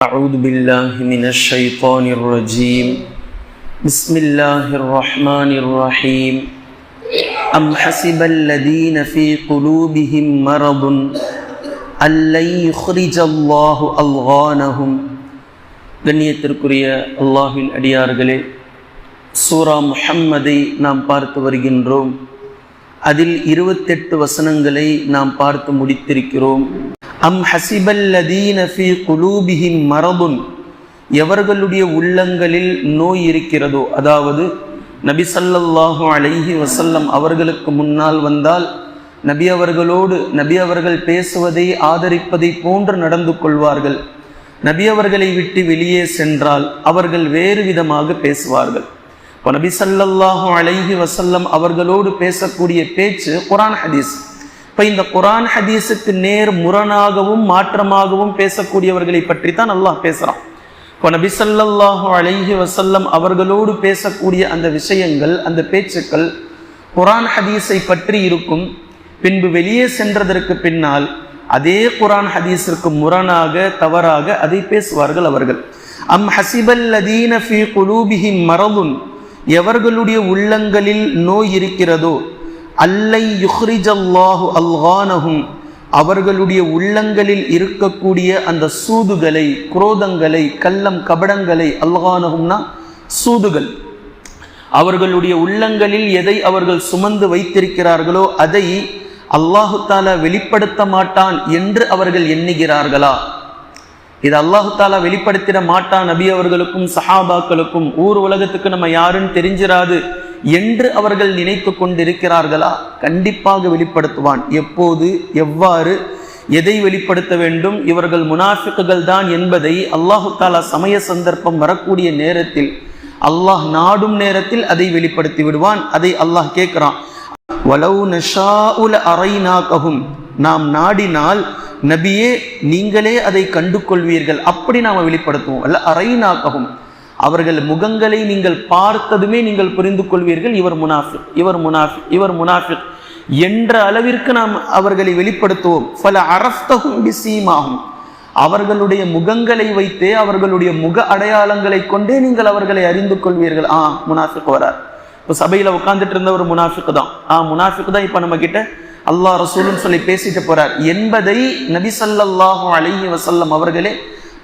أعوذ بالله من الشيطان الرجيم بسم الله الرحمن الرحيم أم حسب الذين في قلوبهم مرض أن لن يخرج الله أضغانهم கண்ணியத்திற்குரிய அல்லாஹின் அடியார்களே சூரா முஹம்மதை நாம் பார்த்து வருகின்றோம் அதில் இருபத்தெட்டு வசனங்களை நாம் பார்த்து முடித்திருக்கிறோம் அம் ஹசிபல்லதீன ஃபி குலூபிஹிம் மரபுன். எவர்களுடைய உள்ளங்களில் நோய் இருக்கிறதோ அதாவது நபி சல்லல்லாஹு அலைஹி வசல்லம் அவர்களுக்கு முன்னால் வந்தால் நபி அவர்களோடு நபி அவர்கள் பேசுவதை ஆதரிப்பதை போன்று நடந்து கொள்வார்கள். நபி அவர்களை விட்டு வெளியே சென்றால் அவர்கள் வேறு விதமாக பேசுவார்கள். இப்போ நபி சல்லல்லாஹு அலைஹி வசல்லம் அவர்களோடு பேசக்கூடிய பேச்சு குரான் ஹதீஸ். இப்போ இந்த குரான் ஹதீஸுக்கு நேர் முரணாகவும் மாற்றமாகவும் பேசக்கூடியவர்களை பற்றி தான் அல்லாஹ் பேசுகிறான் இப்போ நபி சல்லாஹு அலைஹி வசல்லம் அவர்களோடு பேசக்கூடிய அந்த விஷயங்கள் அந்த பேச்சுக்கள் குரான் ஹதீஸை பற்றி இருக்கும். பின்பு வெளியே சென்றதற்கு பின்னால் அதே குரான் ஹதீஸிற்கு முரணாக தவறாக அதை பேசுவார்கள் அவர்கள். அம் ஹசிபல்லதீன ஃபி குலூபிஹி மரதுன் எவர்களுடைய உள்ளங்களில் நோய் இருக்கிறதோ அல்லை யுஹ்ரிஜல்லாஹு அல்கானஹும் அவர்களுடைய உள்ளங்களில் இருக்கக்கூடிய அந்த சூதுகளை குரோதங்களை கள்ளம் கபடங்களை அல்கானஹும்னா சூதுகள். அவர்களுடைய உள்ளங்களில் எதை அவர்கள் சுமந்து வைத்திருக்கிறார்களோ அதை அல்லாஹு தாலா வெளிப்படுத்த மாட்டான் என்று அவர்கள் எண்ணுகிறார்களா? இது அல்லாஹு தாலா வெளிப்படுத்திட மாட்டான் நபி அவர்களுக்கும் சஹாபாக்களுக்கும். ஊர் உலகத்துக்கு நம்ம யாருன்னு தெரிஞ்சிராது. என்று அவர்கள் நினைத்து கொண்டிருக்கிறார்களா? கண்டிப்பாக வெளிப்படுத்துவான். எப்போது? எவ்வாறு? எதை வெளிப்படுத்த வேண்டும்? இவர்கள் முனாஃபிக்குகள் தான் என்பதை அல்லாஹு தாலா சமய சந்தர்ப்பம் வரக்கூடிய நேரத்தில் அல்லாஹ் நாடும் நேரத்தில் அதை வெளிப்படுத்தி விடுவான். அதை அல்லாஹ் கேட்கிறான். வலவு உல அறைநாகவும் நாம் நாடினால் நபியே நீங்களே அதை கண்டு கொள்வீர்கள் அப்படி நாம் வெளிப்படுத்துவோம். அல்ல அறைநாகவும் அவர்கள் முகங்களை நீங்கள் பார்த்ததுமே நீங்கள் புரிந்து கொள்வீர்கள். இவர் முனாஃபிக் இவர் முனாஃபிக் இவர் முனாஃபிக் என்ற அளவிற்கு நாம் அவர்களை வெளிப்படுத்துவோம். பல அரஸ்தகும் பிசீமாகும் அவர்களுடைய முகங்களை வைத்தே அவர்களுடைய முக அடையாளங்களை கொண்டே நீங்கள் அவர்களை அறிந்து கொள்வீர்கள். ஆ முனாஃபிக் வரார். இப்போ சபையில் உட்காந்துட்டு இருந்த ஒரு முனாஃபிக் தான். ஆ முனாஃபிக் தான் இப்போ நம்ம கிட்ட அல்லாஹ் ரசூலும் சொல்லி பேசிட்டு போறார். என்பதை நபி சல்லாஹூ அலைஹி வசல்லம் அவர்களே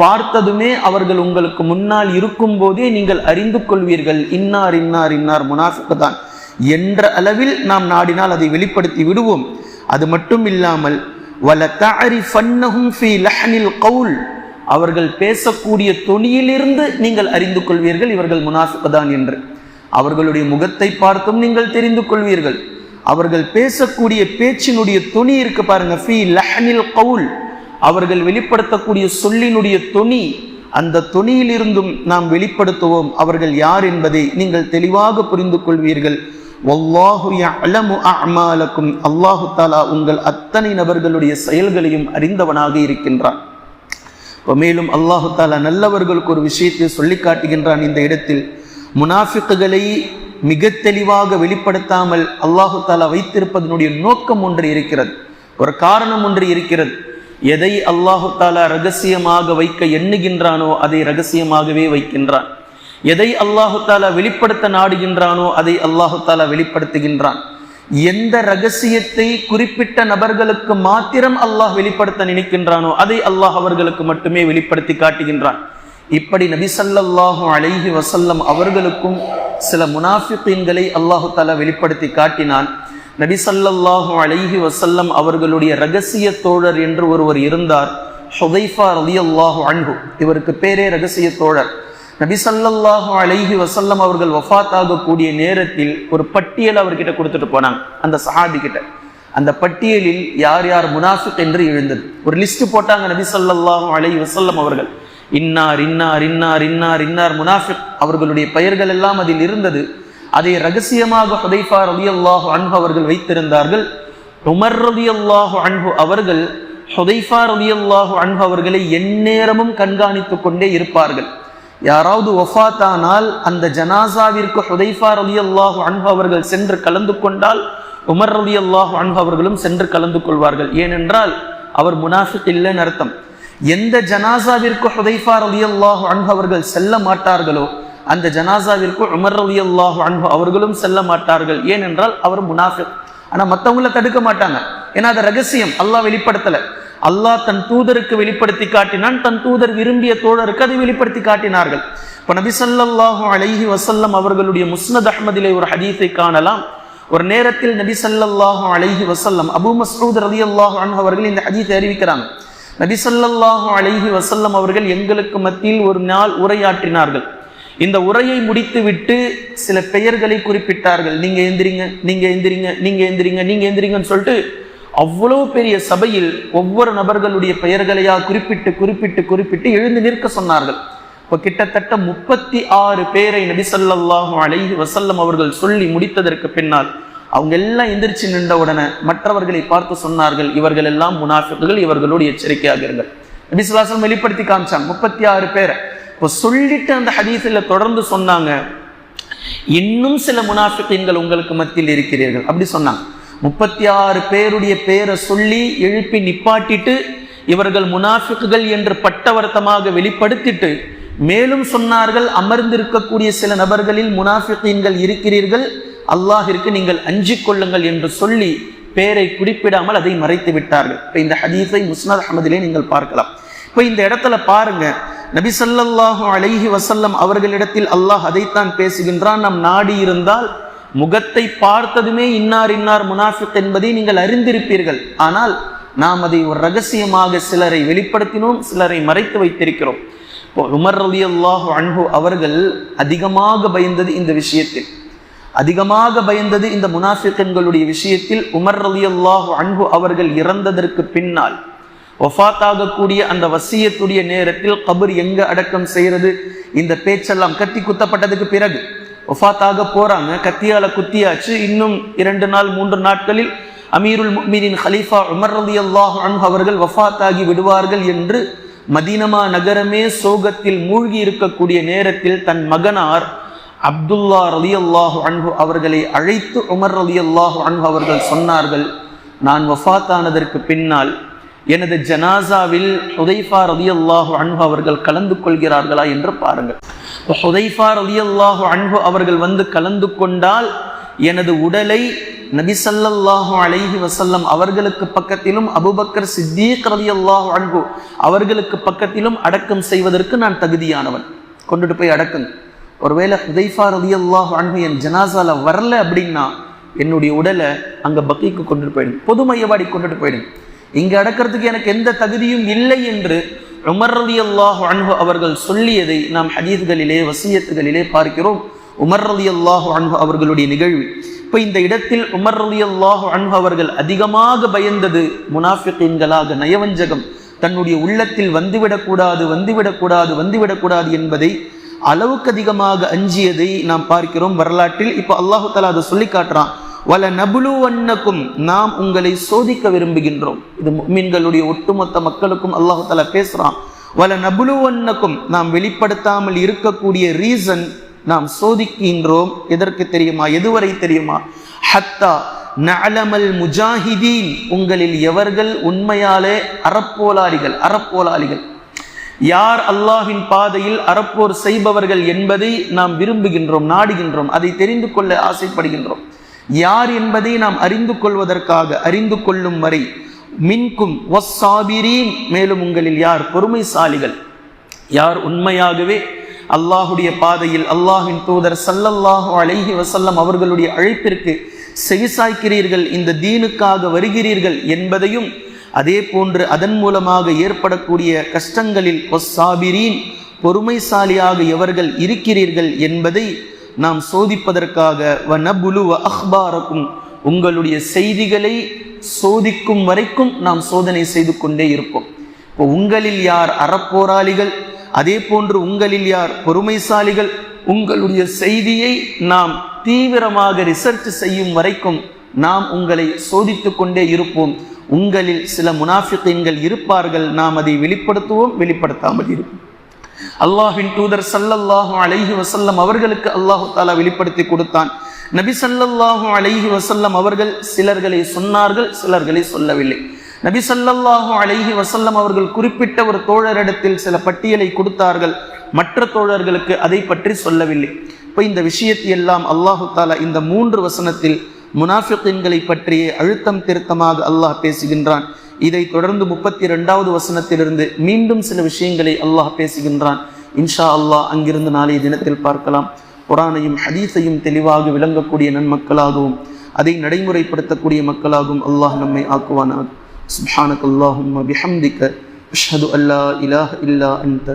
பார்த்ததுமே அவர்கள் உங்களுக்கு முன்னால் இருக்கும் போதே நீங்கள் அறிந்து கொள்வீர்கள். இன்னார் இன்னார் இன்னார் முனாஃபிக் தான் என்ற அளவில் நாம் நாடினால் அதை வெளிப்படுத்தி விடுவோம். அது மட்டும் இல்லாமல் வல ஃபன்னஹும் ஃபி கவுல். அவர்கள் பேசக்கூடிய தொனியிலிருந்து நீங்கள் அறிந்து கொள்வீர்கள் இவர்கள் முனாஃபிக் தான் என்று. அவர்களுடைய முகத்தை பார்த்தும் நீங்கள் தெரிந்து கொள்வீர்கள். அவர்கள் பேசக்கூடிய பேச்சினுடைய துணி இருக்கு பாருங்க ஃபி லஹனில் கவுல். அவர்கள் வெளிப்படுத்தக்கூடிய சொல்லினுடைய தொனி அந்த தொனியிலிருந்தும் நாம் வெளிப்படுத்துவோம். அவர்கள் யார் என்பதை நீங்கள் தெளிவாக புரிந்து கொள்வீர்கள். அலமு அல்லாஹு தாலா உங்கள் அத்தனை நபர்களுடைய செயல்களையும் அறிந்தவனாக இருக்கின்றான். மேலும் அல்லாஹு தாலா நல்லவர்களுக்கு ஒரு விஷயத்தை சொல்லி காட்டுகின்றான் இந்த இடத்தில். முனாஃபிக்குகளை மிக தெளிவாக வெளிப்படுத்தாமல் அல்லாஹு தாலா வைத்திருப்பதனுடைய நோக்கம் ஒன்று இருக்கிறது. ஒரு காரணம் ஒன்று இருக்கிறது. எதை அல்லாஹு தாலா ரகசியமாக வைக்க எண்ணுகின்றானோ அதை ரகசியமாகவே வைக்கின்றான். எதை அல்லாஹு தாலா வெளிப்படுத்த நாடுகின்றானோ அதை அல்லாஹு தாலா வெளிப்படுத்துகின்றான். எந்த ரகசியத்தை குறிப்பிட்ட நபர்களுக்கு மாத்திரம் அல்லாஹ் வெளிப்படுத்த நினைக்கின்றானோ அதை அல்லாஹ் அவர்களுக்கு மட்டுமே வெளிப்படுத்தி காட்டுகின்றான். இப்படி நபிசல்லாஹு அலைஹி வசல்லம் அவர்களுக்கும் சில முனாஃபித்தீன்களை அல்லாஹு தாலா வெளிப்படுத்தி காட்டினான். நபிசல்லாஹு அலைஹி வசல்லம் அவர்களுடைய ரகசிய தோழர் என்று ஒருவர் இருந்தார். ஹுதைஃபா ரதி அல்லாஹு அன்பு இவருக்கு பேரே ரகசிய தோழர். நபிசல்லாஹு அலைஹி வசல்லம் அவர்கள் வஃத் ஆகக்கூடிய நேரத்தில் ஒரு பட்டியல் அவர்கிட்ட கொடுத்துட்டு போனாங்க. அந்த சஹாபி கிட்ட. அந்த பட்டியலில் யார் யார் முனாஃபிக் என்று எழுந்தது. ஒரு லிஸ்ட் போட்டாங்க நபி சல்லாஹூ அலைஹி வசல்லம் அவர்கள். இன்னார் இன்னார் இன்னார் இன்னார் இன்னார் முனாஃபிக். அவர்களுடைய பெயர்கள் எல்லாம் அதில் இருந்தது. அதை ரகசியமாக ஹுதைஃபா ரதி அல்லாஹு அன்பு அவர்கள் வைத்திருந்தார்கள். உமர் ரதி அல்லாஹு அன்பு அவர்கள் ஹுதைஃபா ரதி அல்லாஹு அன்பு அவர்களை எந்நேரமும் கண்காணித்து கொண்டே இருப்பார்கள். யாராவது ஒஃபாத்தானால் அந்த ஜனாசாவிற்கு ஹுதைஃபா ரலி அல்லாஹு அன்பு அவர்கள் சென்று கலந்து கொண்டால் உமர் ரலி அல்லாஹு அன்பு அவர்களும் சென்று கலந்து கொள்வார்கள். ஏனென்றால் அவர் முனாஃபிக் இல்லைன்னு அர்த்தம். எந்த ஜனாசாவிற்கு ஹுதைஃபா ரலியல்லாஹு அன்பு அவர்கள் செல்ல மாட்டார்களோ அந்த ஜனாசாவிற்கு உமர் ரலியல்லாஹு அன்பு அவர்களும் செல்ல மாட்டார்கள். ஏனென்றால் அவர் முனாஃபிக். ஆனால் மற்றவங்கள தடுக்க மாட்டாங்க. ஏன்னா அது ரகசியம். அல்லாஹ் வெளிப்படுத்தலை. அல்லாஹ் தன் தூதருக்கு வெளிப்படுத்தி காட்டினான். தன் தூதர் விரும்பிய தோழருக்கு அதை வெளிப்படுத்தி காட்டினார்கள். இப்போ நபி ஸல்லல்லாஹு அலைஹி வசல்லம் அவர்களுடைய முஸ்னத் அஹமதிலே ஒரு ஹதீஸை காணலாம். ஒரு நேரத்தில் நபி ஸல்லல்லாஹு அலைஹி வசல்லம் அபூ மஸ்ஊத் ரலியல்லாஹு அன்ஹு அவர்கள் இந்த ஹதீஸை அறிவிக்கிறாங்க. நபி ஸல்லல்லாஹு அலைஹி வசல்லம் அவர்கள் எங்களுக்கு மத்தியில் ஒரு நாள் உரையாற்றினார்கள். இந்த உரையை முடித்துவிட்டு சில பெயர்களை குறிப்பிட்டார்கள். நீங்க எந்திரிங்க நீங்க எந்திரிங்க நீங்க எந்திரிங்க நீங்க எந்திரிங்கன்னு சொல்லிட்டு அவ்வளவு பெரிய சபையில் ஒவ்வொரு நபர்களுடைய பெயர்களையா குறிப்பிட்டு குறிப்பிட்டு குறிப்பிட்டு எழுந்து நிற்க சொன்னார்கள். இப்போ கிட்டத்தட்ட முப்பத்தி ஆறு பேரை நபிசல்லாஹு அலைஹி வசல்லம் அவர்கள் சொல்லி முடித்ததற்கு பின்னால் அவங்க எல்லாம் எந்திரிச்சு நின்ற உடனே மற்றவர்களை பார்த்து சொன்னார்கள் இவர்கள் எல்லாம் முனாஃபிக்குகள் இவர்களோடு எச்சரிக்கையாக இருங்கள். நபி வெளிப்படுத்தி காமிச்சாங்க முப்பத்தி ஆறு பேரை. இப்போ சொல்லிட்டு அந்த ஹதீஸில் தொடர்ந்து சொன்னாங்க. இன்னும் சில முனாஃபிகீன்கள் உங்களுக்கு மத்தியில் இருக்கிறீர்கள். அப்படி சொன்னாங்க. முப்பத்தி ஆறு பேருடைய பேரை சொல்லி எழுப்பி நிப்பாட்டிட்டு இவர்கள் முனாஃபிக்குகள் என்று பட்டவர்த்தமாக வெளிப்படுத்திட்டு மேலும் சொன்னார்கள் அமர்ந்திருக்கக்கூடிய சில நபர்களில் முனாஃபிகீன்கள் இருக்கிறீர்கள். அல்லாஹிற்கு நீங்கள் அஞ்சிக் கொள்ளுங்கள் என்று சொல்லி பேரை குறிப்பிடாமல் அதை மறைத்து விட்டார்கள். இப்போ இந்த ஹதீஸை முஸ்னத் அஹமதிலே நீங்கள் பார்க்கலாம். இப்போ இந்த இடத்துல பாருங்க நபிசல்லாஹு அலைஹி வசல்லம் அவர்களிடத்தில் அல்லாஹ் அதைத்தான் பேசுகின்றான். நம் நாடி இருந்தால் முகத்தை பார்த்ததுமே இன்னார் இன்னார் முனாஃபிக் என்பதை நீங்கள் அறிந்திருப்பீர்கள். ஆனால் நாம் அதை ஒரு ரகசியமாக சிலரை வெளிப்படுத்தினோம் சிலரை மறைத்து வைத்திருக்கிறோம். இப்போ உமர் ரலியல்லாஹு அன்ஹு அவர்கள் அதிகமாக பயந்தது இந்த விஷயத்தில். அதிகமாக பயந்தது இந்த முனாஃபிகன்களுடைய விஷயத்தில் உமர் ரலியல்லாஹு அன்ஹு அவர்கள் இறந்ததற்கு பின்னால். ஒஃபாத்தாகக்கூடிய அந்த வசியத்துடைய நேரத்தில் கபர் எங்க அடக்கம் செய்யறது? இந்த பேச்செல்லாம் கத்தி குத்தப்பட்டதுக்கு பிறகு. ஒஃபாத்தாக போறாங்க கத்தியால குத்தியாச்சு. இன்னும் இரண்டு நாள் மூன்று நாட்களில் அமீருல் முக்மீனின் ஹலீஃபா உமர் ரலி அல்லாஹ் அவர்கள் வஃபாத்தாகி விடுவார்கள் என்று மதீனமா நகரமே சோகத்தில் மூழ்கி இருக்கக்கூடிய நேரத்தில் தன் மகனார் அப்துல்லா ரலி அல்லாஹு அன்பு அவர்களை அழைத்து உமர் ரலி அல்லாஹு அன்பு அவர்கள் சொன்னார்கள் நான் வஃபாத்தானதற்கு பின்னால் எனது ஜனாசாவில் ஹுதைஃபா ரலியல்லாஹு அன்பு அவர்கள் கலந்து கொள்கிறார்களா என்று பாருங்கள். ஹுதைஃபா ரலியல்லாஹு அன்பு அவர்கள் வந்து கலந்து கொண்டால் எனது உடலை நபிசல்லாஹு அலைஹி வசல்லம் அவர்களுக்கு பக்கத்திலும் அபுபக்கர் சித்தீக் ரலியல்லாஹு அன்பு அவர்களுக்கு பக்கத்திலும் அடக்கம் செய்வதற்கு நான் தகுதியானவன். கொண்டுட்டு போய் அடக்குங்க. ஒருவேளை ஹுதைஃபா ரலியல்லாஹு அன்பு என் ஜனாசால வரல அப்படின்னா என்னுடைய உடலை அங்கே பக்கிக்கு கொண்டுட்டு போயிடுங்க. பொது மையவாடி கொண்டுட்டு போயிடுங்க. இங்கு அடக்கிறதுக்கு எனக்கு எந்த தகுதியும் இல்லை என்று உமர் அல்லாஹ் அன்ஹு அவர்கள் சொல்லியதை நாம் ஹதீஸ்களிலே வசியத்துகளிலே பார்க்கிறோம். உமர் அல்லாஹ் அன்ஹு அவர்களுடைய நிகழ்வு. இப்போ இந்த இடத்தில் உமர் அல்லாஹ் அன்ஹு அவர்கள் அதிகமாக பயந்தது முனாஃபிகீன்களாக நயவஞ்சகம். தன்னுடைய உள்ளத்தில் வந்துவிடக்கூடாது வந்துவிடக்கூடாது வந்துவிடக்கூடாது என்பதை அளவுக்கு அதிகமாக அஞ்சியதை நாம் பார்க்கிறோம். வரலாற்றில் இப்போ அல்லாஹு தலா அதை சொல்லி காட்டுறான். வல நபுலுவன்னக்கும் நாம் உங்களை சோதிக்க விரும்புகின்றோம். இது மீன்களுடைய ஒட்டுமொத்த மக்களுக்கும் அல்லாஹு பேசுகிறான் வல நபுலுவன்னக்கும் நாம் வெளிப்படுத்தாமல் இருக்கக்கூடிய ரீசன் நாம் சோதிக்கின்றோம். எதற்கு தெரியுமா? எதுவரை தெரியுமா? ஹத்தா நலமல் முஜாஹிதீன். உங்களில் எவர்கள் உண்மையாலே அறப்போலாளிகள் அறப்போலாளிகள். யார் அல்லாஹின் பாதையில் அறப்போர் செய்பவர்கள் என்பதை நாம் விரும்புகின்றோம் நாடுகின்றோம். அதை தெரிந்து கொள்ள ஆசைப்படுகின்றோம். யார் என்பதை நாம் அறிந்து கொள்வதற்காக அறிந்து கொள்ளும் வரை மின்கும் வஸ்ஸாபிரீன் மேலும் உங்களில் யார்? பொறுமைசாலிகள். யார்? உண்மையாகவே அல்லாஹுடைய பாதையில் அல்லாஹின் தூதர் சல்லல்லாஹு அலைஹி வசல்லம் அவர்களுடைய அழைப்பிற்கு செவிசாய்க்கிறீர்கள் இந்த தீனுக்காக வருகிறீர்கள் என்பதையும் அதே போன்று அதன் மூலமாக ஏற்படக்கூடிய கஷ்டங்களில் ஒஸ்ஸாபிரீன் பொறுமைசாலியாக எவர்கள் இருக்கிறீர்கள் என்பதை நாம் சோதிப்பதற்காக வ நபுலுவ அஹ்பாரக்கும் உங்களுடைய செய்திகளை சோதிக்கும் வரைக்கும் நாம் சோதனை செய்து கொண்டே இருப்போம். இப்போ உங்களில் யார் அறப்போராளிகள் அதே போன்று உங்களில் யார் பொறுமைசாலிகள் உங்களுடைய செய்தியை நாம் தீவிரமாக ரிசர்ச் செய்யும் வரைக்கும் நாம் உங்களை சோதித்து கொண்டே இருப்போம். உங்களில் சில முனாஃபிகீன்கள் இருப்பார்கள் நாம் அதை வெளிப்படுத்துவோம் வெளிப்படுத்தாமல் இருப்போம். அல்லாஹின் தூதர் சல்லல்லாஹு அலைஹி வசல்லம் அவர்களுக்கு அல்லாஹு தாலா வெளிப்படுத்தி கொடுத்தான். நபி சல்லல்லாஹு அலைஹி வசல்லம் அவர்கள் சிலர்களை சொன்னார்கள் சிலர்களை சொல்லவில்லை. நபி சல்லல்லாஹு அலைஹி வசல்லம் அவர்கள் குறிப்பிட்ட ஒரு தோழரிடத்தில் சில பட்டியலை கொடுத்தார்கள். மற்ற தோழர்களுக்கு அதை பற்றி சொல்லவில்லை. இப்போ இந்த விஷயத்தை எல்லாம் அல்லாஹு தாலா இந்த மூன்று வசனத்தில் முனாஃபிகின்களை பற்றிய அழுத்தம் திருத்தமாக அல்லாஹ் பேசுகின்றான். இதை தொடர்ந்து முப்பத்தி இரண்டாவது வசனத்திலிருந்து மீண்டும் சில விஷயங்களை அல்லாஹ் பேசுகின்றான். இன்ஷா அல்லாஹ் அங்கிருந்து நாளைய தினத்தில் பார்க்கலாம். குரானையும் ஹதீஸையும் தெளிவாக விளங்கக்கூடிய நன்மக்களாகவும் அதை நடைமுறைப்படுத்தக்கூடிய மக்களாகவும் அல்லாஹ் நம்மை ஆக்குவானாக. சுப்ஹானக் அல்லாஹும்ம பிஹம்திக அஷ்ஹது அல்லா இலாஹ இல்லா அந்த